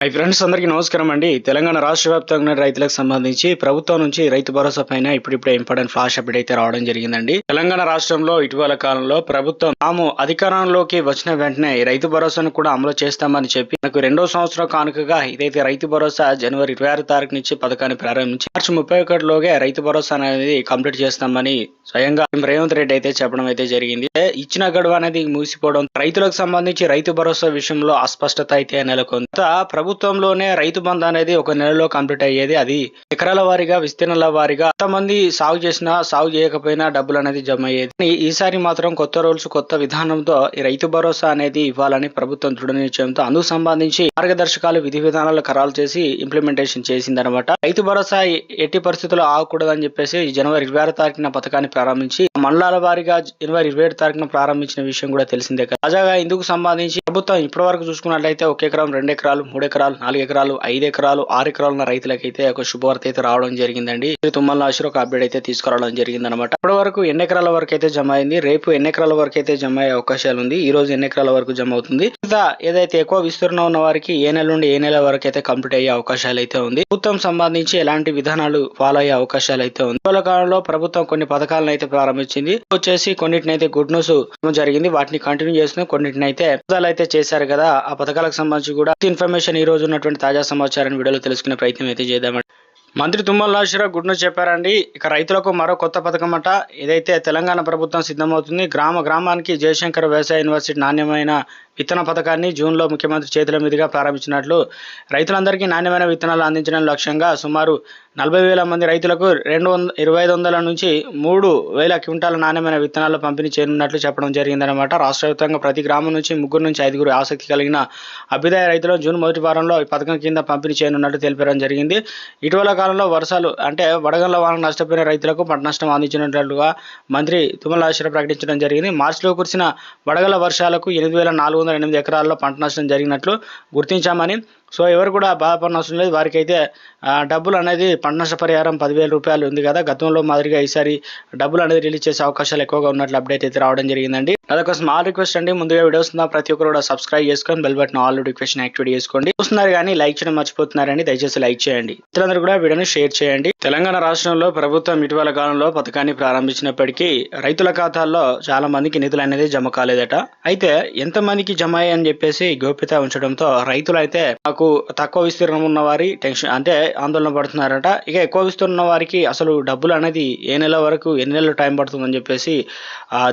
Hi friends అందరికీ నమస్కారం అండి. తెలంగాణ రాష్ట్ర వ్యాప్తంగా రైతులకు సంబంధించి ప్రభుత్వం నుంచి రైతు భరోసా పైన ఇప్పుడిప్పుడే ఇంపార్టెంట్ ఫ్లాష్ అప్డేట్ అయితే రావడం జరిగిందండి. తెలంగాణ రాష్ట్రంలో ఇటీవల కాలంలో ప్రభుత్వం తాము అధికారంలోకి వచ్చిన వెంటనే రైతు భరోసాను కూడా అమలు చేస్తామని చెప్పి మనకు రెండో సంవత్సరం కానుకగా ఇదైతే రైతు భరోసా జనవరి ఇరవై ఆరు తారీఖు నుంచి పథకాన్ని ప్రారంభించి మార్చి ముప్పై ఒకటిలోగా రైతు భరోసా అనేది కంప్లీట్ చేస్తామని స్వయంగా రేవంత్ రెడ్డి అయితే చెప్పడం అయితే జరిగింది. ఇచ్చిన గడువు అనేది ముగిసిపోవడం రైతులకు సంబంధించి రైతు భరోసా విషయంలో అస్పష్టత అయితే నెలకొంది. గత ప్రభుత్వంలోనే రైతు బంధు అనేది ఒక నెలలో కంప్లీట్ అయ్యేది. అది ఎకరాల వారీగా విస్తీర్ణాల వారీగా ఎంతమంది సాగు చేసినా సాగు చేయకపోయినా డబ్బులు అనేది జమ అయ్యేది. ఈసారి మాత్రం కొత్త రూల్స్ కొత్త విధానంతో ఈ రైతు భరోసా అనేది ఇవ్వాలని ప్రభుత్వం దృఢ నిశ్చయంతో అందుకు సంబంధించి మార్గదర్శకాలు విధి విధానాలు ఖరారు చేసి ఇంప్లిమెంటేషన్ చేసిందనమాట రైతు భరోసా ఎట్టి పరిస్థితుల్లో ఆగకూడదని చెప్పేసి జనవరి ఇరవై ఆరు తారీఖున పథకాన్ని ప్రారంభించి మండలాల వారీగా జనవరి ఇరవై ఏడు తారీఖున ప్రారంభించిన విషయం కూడా తెలిసిందే కదా. తాజాగా ఇందుకు సంబంధించి ప్రభుత్వం ఇప్పటి వరకు చూసుకున్నట్లయితే ఒక ఎకరం రెండు ఎకరాలు మూడు ఎకరాలు నాలుగు ఎకరాలు ఐదు ఎకరాలు ఆరు ఎకరాలు ఉన్న రైతులకైతే ఒక శుభవార్త అయితే రావడం జరిగిందండి. తుమ్మల నాశర్ ఒక అప్డేట్ అయితే తీసుకురావడం జరిగింది అనమాట ఇప్పటి వరకు ఎన్ని ఎకరాల వరకు అయితే జమ అయింది? రేపు ఎన్ని ఎకరాల వరకు అయితే జమ అయ్యే అవకాశాలు ఉంది? ఈ రోజు ఎన్ని ఎకరాల వరకు జమ అవుతుంది? ఇంకా ఏదైతే ఎక్కువ విస్తీర్ణం ఉన్న వారికి ఏ నెల నుండి ఏ నెల వరకు అయితే కంప్లీట్ అయ్యే అవకాశాలు అయితే ఉంది? ప్రభుత్వం సంబంధించి ఎలాంటి విధానాలు ఫాలో అయ్యే అవకాశాలు అయితే ఉంది? ఇటీవల కాలంలో ప్రభుత్వం కొన్ని పథకాలను అయితే ప్రారంభించింది. వచ్చేసి కొన్నిటిని అయితే గుడ్ న్యూస్ జరిగింది. వాటిని కంటిన్యూ చేస్తూ కొన్నిటిని అయితే అయితే చేశారు కదా. ఆ పథకాలకు సంబంధించి కూడా ఇన్ఫర్మేషన్ ఈ ఈరోజు ఉన్నటువంటి తాజా సమాచారాన్ని వీడియోలో తెలుసుకునే ప్రయత్నం అయితే చేద్దామండి. మంత్రి తుమ్మల నాగేశ్వరరావు గుడ్ను చెప్పారండి. ఇక రైతులకు మరో కొత్త పథకం అట. ఏదైతే తెలంగాణ ప్రభుత్వం సిద్ధమవుతుంది గ్రామ గ్రామానికి జయశంకర్ వ్యవసాయ యూనివర్సిటీ నాణ్యమైన విత్తన పథకాన్ని జూన్లో ముఖ్యమంత్రి చేతుల మీదుగా ప్రారంభించినట్లు రైతులందరికీ నాణ్యమైన విత్తనాలు అందించడం లక్ష్యంగా సుమారు నలభై వేల మంది రైతులకు రెండు వంద ఇరవై ఐదు వందల నుంచి మూడు వేల క్వింటాల నాణ్యమైన విత్తనాలు పంపిణీ చేయనున్నట్లు చెప్పడం జరిగిందనమాట రాష్ట్ర వ్యాప్తంగా ప్రతి గ్రామం నుంచి ముగ్గురు నుంచి ఐదుగురు ఆసక్తి కలిగిన అభ్యుదయ రైతులు జూన్ మొదటి వారంలో ఈ పథకం కింద పంపిణీ చేయనున్నట్లు తెలిపడం జరిగింది. ఇటీవల కాలంలో వర్షాలు అంటే వడగళ్ళ వాన నష్టపోయిన రైతులకు పంట నష్టం అందించినట్లుగా మంత్రి తుమ్మల ప్రకటించడం జరిగింది. మార్చిలో కురిసిన వడగళ్ళ వర్షాలకు ఎనిమిది వేల నాలుగు వందల ఎనిమిది ఎకరాల్లో పంట నష్టం జరిగినట్లు గుర్తించామని సో ఎవరు కూడా బాధపడిన అవసరం లేదు. వారికి అయితే డబ్బులు అనేది పంట నష్ట పరిహారం పదివేల రూపాయలు ఉంది కదా. గతంలో మాదిరిగా ఈసారి డబ్బులు అనేది రిలీజ్ చేసే అవకాశాలు ఎక్కువగా ఉన్నట్లు అప్డేట్ అయితే రావడం జరిగిందండి. అదొక స్మాల్ రిక్వెస్ట్ అండి. ముందుగా వీడియోస్ ఉన్న ప్రతి ఒక్కరు కూడా సబ్స్క్రైబ్ చేసుకొని bell button all notification activate చేసుకోండి. చూస్తున్నారు కానీ లైక్ చేయడం మర్చిపోతున్నారని దయచేసి లైక్ చేయండి. ఇతరులందరూ కూడా వీడియోని షేర్ చేయండి. తెలంగాణ రాష్ట్రంలో ప్రభుత్వం ఇటీవల కాలంలో పథకాన్ని ప్రారంభించినప్పటికీ రైతుల ఖాతాల్లో చాలా మందికి నిధులు అనేది జమ కాలేదట. అయితే ఎంత మందికి జమ అని చెప్పేసి గోప్యత ఉంచడంతో రైతులు అయితే మాకు తక్కువ విస్తీర్ణం ఉన్న వారి టెన్షన్ అంటే ఆందోళన పడుతున్నారట. ఇక ఎక్కువ విస్తీర్ణం వారికి అసలు డబ్బులు అనేది ఏ నెల వరకు ఎన్ని నెలలు టైం పడుతుందని చెప్పేసి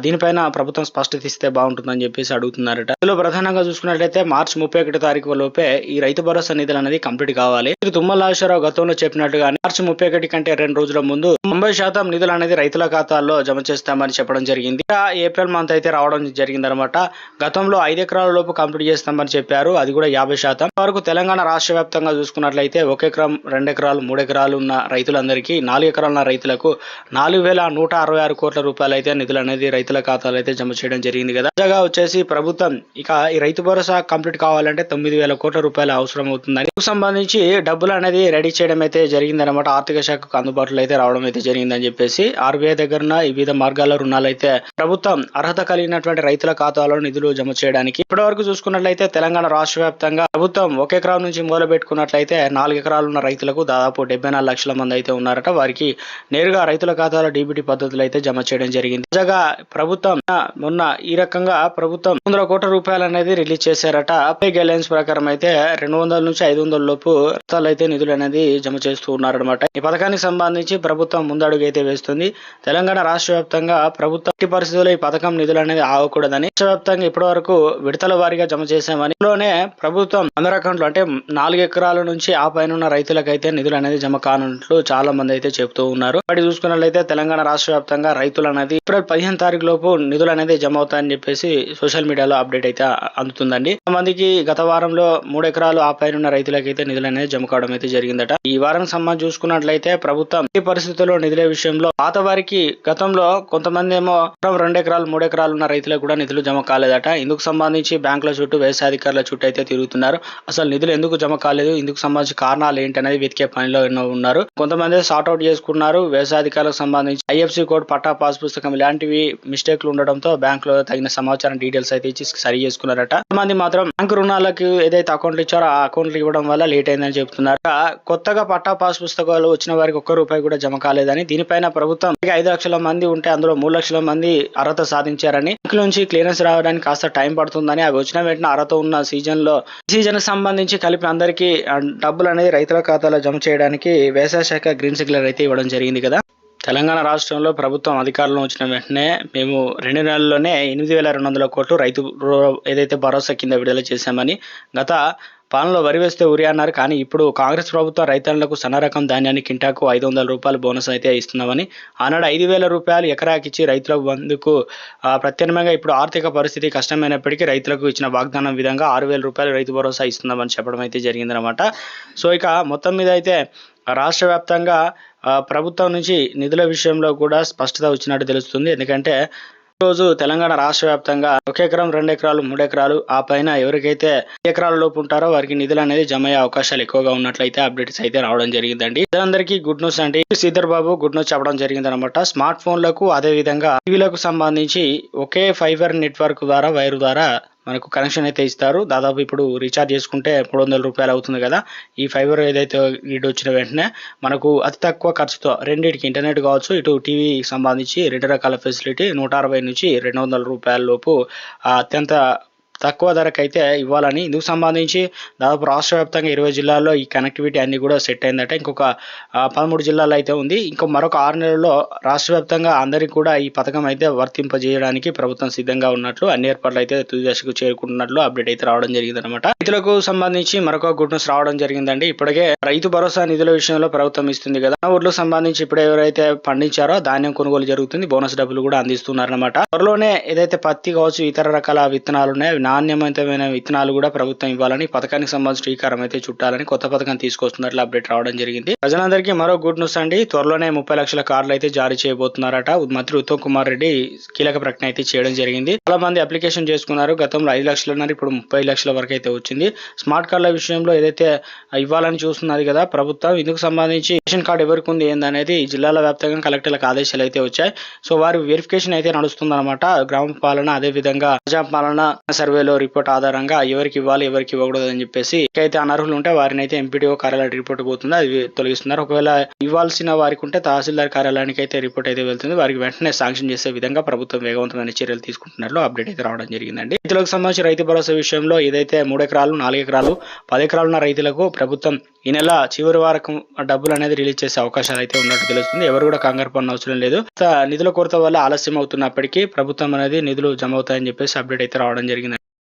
దీనిపైన ప్రభుత్వం స్పష్టత ఇస్తే బాగుంటుందని చెప్పేసి అడుగుతున్నారట. ఇందులో ప్రధానంగా చూసుకున్నట్లయితే మార్చి ముప్పై ఒకటి తారీఖు లోపే ఈ రైతు భరోసా నిధులు అనేది కంప్లీట్ కావాలి. ఇది తుమ్మల నాగేశ్వరరావు గతంలో చెప్పినట్టుగా మార్చి ముప్పై ఒకటి కంటే రెండు రోజుల ముందు తొంభై శాతం నిధులు అనేది రైతుల ఖాతాల్లో జమ చేస్తామని చెప్పడం జరిగింది. ఏప్రిల్ మంత్ అయితే రావడం జరిగింది అనమాట గతంలో ఐదు ఎకరాల లోపు కంప్లీట్ చేస్తామని చెప్పారు. అది కూడా యాభై శాతం. వరకు తెలంగాణ రాష్ట్ర వ్యాప్తంగా చూసుకున్నట్లయితే ఒక ఎకరం రెండు ఎకరాలు మూడు ఎకరాలు ఉన్న రైతులందరికీ నాలుగు ఎకరాల ఉన్న రైతులకు నాలుగు వేల నూట అరవై ఆరు కోట్ల రూపాయలు అయితే నిధులు అనేది రైతుల ఖాతాలో అయితే జమ చేయడం జరిగింది కదా. తాజాగా వచ్చేసి ప్రభుత్వం ఇక ఈ రైతు భరోసా కంప్లీట్ కావాలంటే తొమ్మిది వేల కోట్ల రూపాయలు అవసరం అవుతుందని. సంబంధించి డబ్బులు అనేది రెడీ చేయడం అయితే జరిగిందనమాట ఆర్థిక శాఖకు అందుబాటులో అయితే రావడం అయితే జరిగిందని చెప్పేసి ఆర్బీఐ దగ్గర వివిధ మార్గాల రుణాలు అయితే ప్రభుత్వం అర్హత కలిగినటువంటి రైతుల ఖాతాలో నిధులు జమ చేయడానికి ఇప్పటి వరకు చూసుకున్నట్లయితే తెలంగాణ రాష్ట్ర వ్యాప్తంగా ప్రభుత్వం ఒక ఎకరాల నుంచి మొదలు పెట్టుకున్నట్లయితే నాలుగు ఎకరాలు ఉన్న రైతులకు దాదాపు డెబ్బై నాలుగు లక్షల మంది అయితే ఉన్నారట. వారికి నేరుగా రైతుల ఖాతాలో డీబీటీ పద్ధతులు అయితే జమ చేయడం జరిగింది. తాజాగా ప్రభుత్వం మొన్న ఈ రకంగా ప్రభుత్వం వందల కోట్ల రూపాయలు అనేది రిలీజ్ చేశారట. పే గైడ్లైన్స్ ప్రకారం అయితే రెండు వందల నుంచి ఐదు వందల లోపు ఖాతాలు అయితే నిధులు అనేది జమ చేస్తూ ఉన్నారనమాట ఈ పథకానికి సంబంధించి ప్రభుత్వం ముందడుగు అయితే వేస్తుంది. తెలంగాణ రాష్ట్ర వ్యాప్తంగా ప్రభుత్వం పరిస్థితుల్లో ఈ పథకం నిధులు అనేది ఆగకూడదని రాష్ట్ర వ్యాప్తంగా ఇప్పటి వరకు విడతల వారీగా జమ చేశామని ప్రభుత్వం అందరి అకౌంట్లు అంటే నాలుగు ఎకరాల నుంచి ఆ పైన ఉన్న రైతులకైతే నిధులు అనేది జమ కానున్నట్లు చాలా మంది అయితే చెప్తూ ఉన్నారు. వాటి చూసుకున్నట్లయితే తెలంగాణ రాష్ట్ర వ్యాప్తంగా రైతులు అనేది ఏప్రిల్ పదిహేను తారీఖు లోపు నిధులు అనేది జమ అవుతాయని చెప్పేసి సోషల్ మీడియాలో అప్డేట్ అయితే అందుతుందండి. మందికి గత వారంలో మూడు ఎకరాలు ఆ పైన ఉన్న రైతులకైతే నిధులు అనేది జమ కావడం అయితే జరిగిందట. ఈ వారం సంబంధించి చూసుకున్నట్లయితే ప్రభుత్వం ఈ పరిస్థితుల్లో నిధుల విషయంలో పాత వారికి గతంలో కొంతమంది ఏమో రెండు ఎకరాలు మూడు ఎకరాలు ఉన్న రైతులకు కూడా నిధులు జమ కాలేదట. ఇందుకు సంబంధించి బ్యాంకుల చుట్టూ వ్యవసాయ అధికారుల చుట్టూ అయితే తిరుగుతున్నారు. అసలు నిధులు నిధులు ఎందుకు జమ కాలేదు? ఇందుకు సంబంధించిన కారణాలు ఏంటి అనేది వెతికే పనిలో ఎన్నో ఉన్నారు. కొంతమంది సార్ట్అవుట్ చేసుకున్నారు వ్యవసాయ అధికారులకు సంబంధించి ఐఎఫ్సి కోడ్ పట్టా పాస్ పుస్తకం ఇలాంటివి మిస్టేక్లు ఉండడంతో బ్యాంక్లో తగిన సమాచారం డీటెయిల్స్ అయితే ఇచ్చి సరి చేసుకున్నారట. కొంతమంది మాత్రం బ్యాంకు రుణాలకు ఏదైతే అకౌంట్లు ఇచ్చారో ఆ అకౌంట్లు ఇవ్వడం వల్ల లేట్ అయిందని చెప్తున్నారు కొత్తగా పట్టా పాస్ పుస్తకాలు వచ్చిన వారికి ఒక్క రూపాయి కూడా జమ కాలేదని దీనిపైన ప్రభుత్వం ఐదు లక్షల మంది ఉంటే అందులో మూడు లక్షల మంది అర్హత సాధించారని బ్యాంకు నుంచి క్లియరెన్స్ రావడానికి కాస్త టైం పడుతుందని అవి వచ్చిన వెంటనే అర్హత ఉన్న సీజన్లో సీజన్కి నుంచి కలిపి అందరికీ డబ్బులు అనేది రైతుల ఖాతాలో జమ చేయడానికి వ్యవసాయ శాఖ గ్రీన్ సిగ్నల్ అయితే ఇవ్వడం జరిగింది కదా. తెలంగాణ రాష్ట్రంలో ప్రభుత్వం అధికారంలో వచ్చిన వెంటనే మేము రెండు నెలల్లోనే ఎనిమిది వేల రెండు వందల కోట్లు రైతు ఏదైతే భరోసా కింద విడుదల చేశామని గత పాలనలో వరి వేస్తే ఉరి అన్నారు. కానీ ఇప్పుడు కాంగ్రెస్ ప్రభుత్వం రైతన్నులకు సన్న రకం ధాన్యాన్ని కింటాకు ఐదు వందల రూపాయలు బోనస్ అయితే ఇస్తున్నామని ఆనాడు ఐదు వేల రూపాయలు ఎకరాకి ఇచ్చి రైతుల బంధుకు ప్రత్యామ్నాయంగా ఇప్పుడు ఆర్థిక పరిస్థితి కష్టమైనప్పటికీ రైతులకు ఇచ్చిన వాగ్దానం విధంగా ఆరు వేల రూపాయలు రైతు భరోసా ఇస్తున్నామని చెప్పడం అయితే జరిగిందనమాట సో ఇక మొత్తం మీద అయితే రాష్ట్ర వ్యాప్తంగా ప్రభుత్వం నుంచి నిధుల విషయంలో కూడా స్పష్టత వచ్చినట్టు తెలుస్తుంది. ఎందుకంటే రోజు తెలంగాణ రాష్ట్ర వ్యాప్తంగా ఒక ఎకరం రెండు ఎకరాలు మూడు ఎకరాలు ఆ పైన ఎవరికైతే ఎకరాల లోపు ఉంటారో వారికి నిధులు అనేది జమ అయ్యే అవకాశాలు ఎక్కువగా ఉన్నట్లయితే అప్డేట్స్ అయితే రావడం జరిగిందండి. అందరికీ గుడ్ న్యూస్ అండి. శ్రీధర్ బాబు గుడ్ న్యూస్ చెప్పడం జరిగిందనమాట స్మార్ట్ ఫోన్లకు అదే విధంగా టీవీలకు సంబంధించి ఒకే ఫైబర్ నెట్వర్క్ ద్వారా వైర్ ద్వారా మనకు కనెక్షన్ అయితే ఇస్తారు. దాదాపు ఇప్పుడు రీఛార్జ్ చేసుకుంటే మూడు వందల రూపాయలు అవుతుంది కదా. ఈ ఫైబర్ ఏదైతే నీడ్ వచ్చిన వెంటనే మనకు అతి తక్కువ ఖర్చుతో రెండింటికి ఇంటర్నెట్ కావచ్చు ఇటు టీవీకి సంబంధించి రెండు రకాల ఫెసిలిటీ నూట అరవై నుంచి రెండు వందల రూపాయల లోపు అత్యంత తక్కువ ధరకు అయితే ఇవ్వాలని. ఇందుకు సంబంధించి దాదాపు రాష్ట్ర వ్యాప్తంగా ఇరవై జిల్లాల్లో ఈ కనెక్టివిటీ అన్ని కూడా సెట్ అయిందట. ఇంకొక పదమూడు జిల్లాల్లో అయితే ఉంది. ఇంకో మరొక ఆరు నెలల్లో రాష్ట్ర వ్యాప్తంగా అందరికీ కూడా ఈ పథకం అయితే వర్తింపజేయడానికి ప్రభుత్వం సిద్ధంగా ఉన్నట్లు అన్ని ఏర్పాట్లు అయితే తుది దశకు చేరుకుంటున్నట్లు అప్డేట్ అయితే రావడం జరిగింది అనమాట రైతులకు సంబంధించి మరొక గుడ్ న్యూస్ రావడం జరిగిందండి. ఇప్పటికే రైతు భరోసా నిధుల విషయంలో ప్రభుత్వం ఇస్తుంది కదా. ఊర్లకు సంబంధించి ఇప్పుడు ఎవరైతే పండించారో ధాన్యం కొనుగోలు జరుగుతుంది. బోనస్ డబ్బులు కూడా అందిస్తున్నారన్నమాట. త్వరలోనే ఏదైతే పత్తి కావచ్చు ఇతర రకాల విత్తనాలు ఉన్నాయో నాణ్యమైన విత్తనాలు కూడా ప్రభుత్వం ఇవ్వాలని పథకానికి సంబంధించి శ్రీకారం అయితే చుట్టాలని కొత్త పథకం తీసుకొస్తున్నట్లు అప్డేట్ రావడం జరిగింది. ప్రజలందరికీ మరో గుడ్ న్యూస్ అండి. త్వరలోనే ముప్పై లక్షల కార్డులు అయితే జారీ చేయబోతున్నారట. మంత్రి ఉత్తమ్ కుమార్ రెడ్డి కీలక ప్రకటన అయితే చేయడం జరిగింది. చాలా మంది అప్లికేషన్ చేసుకున్నారు. గతంలో ఐదు లక్షలు ఉన్నారు ఇప్పుడు ముప్పై లక్షల వరకు అయితే వచ్చింది. స్మార్ట్ కార్డుల విషయంలో ఏదైతే ఇవ్వాలని చూస్తున్నది కదా ప్రభుత్వం ఇందుకు సంబంధించి రేషన్ కార్డు ఎవరికి ఉంది ఏందనేది జిల్లాల వ్యాప్తంగా కలెక్టర్లకు ఆదేశాలు అయితే వచ్చాయి. సో వారి వెరిఫికేషన్ అయితే నడుస్తుందన్నమాట. గ్రామ పాలన అదే విధంగా ప్రజా పాలన సర్వే సర్వేలో రిపోర్ట్ ఆధారంగా ఎవరికి ఇవ్వాలి ఎవరికి ఇవ్వకూడదు అని చెప్పేసి అయితే అనర్హులు ఉంటే వారిని అయితే ఎంపీడీఓ కార్యాలయం రిపోర్ట్ పోతుంది అది తొలగిస్తున్నారు. ఒకవేళ ఇవ్వాల్సిన వారికి ఉంటే తహసీల్దార్ కార్యాలయానికి అయితే రిపోర్ట్ అయితే వెళ్తుంది. వారికి వెంటనే శాంక్షన్ చేసే విధంగా ప్రభుత్వం వేగవంతమైన చర్యలు తీసుకుంటున్నట్లు అప్డేట్ అయితే రావడం జరిగిందండి. రైతులకు సంబంధించి రైతు భరోసా విషయంలో ఏదైతే మూడు ఎకరాలు నాలుగు ఎకరాలు పది ఎకరాలు ఉన్న రైతులకు ప్రభుత్వం ఈ నెల చివరి వరకు డబ్బులు అనేది రిలీజ్ చేసే అవకాశాలు అయితే ఉన్నట్టు తెలుస్తుంది. ఎవరు కూడా కంగారు పడిన అవసరం లేదు. నిధుల కొరత వల్ల ఆలస్యం అవుతున్నప్పటికీ ప్రభుత్వం అనేది నిధులు జమ అవుతాయని చెప్పేసి అప్డేట్ అయితే రావడం జరిగింది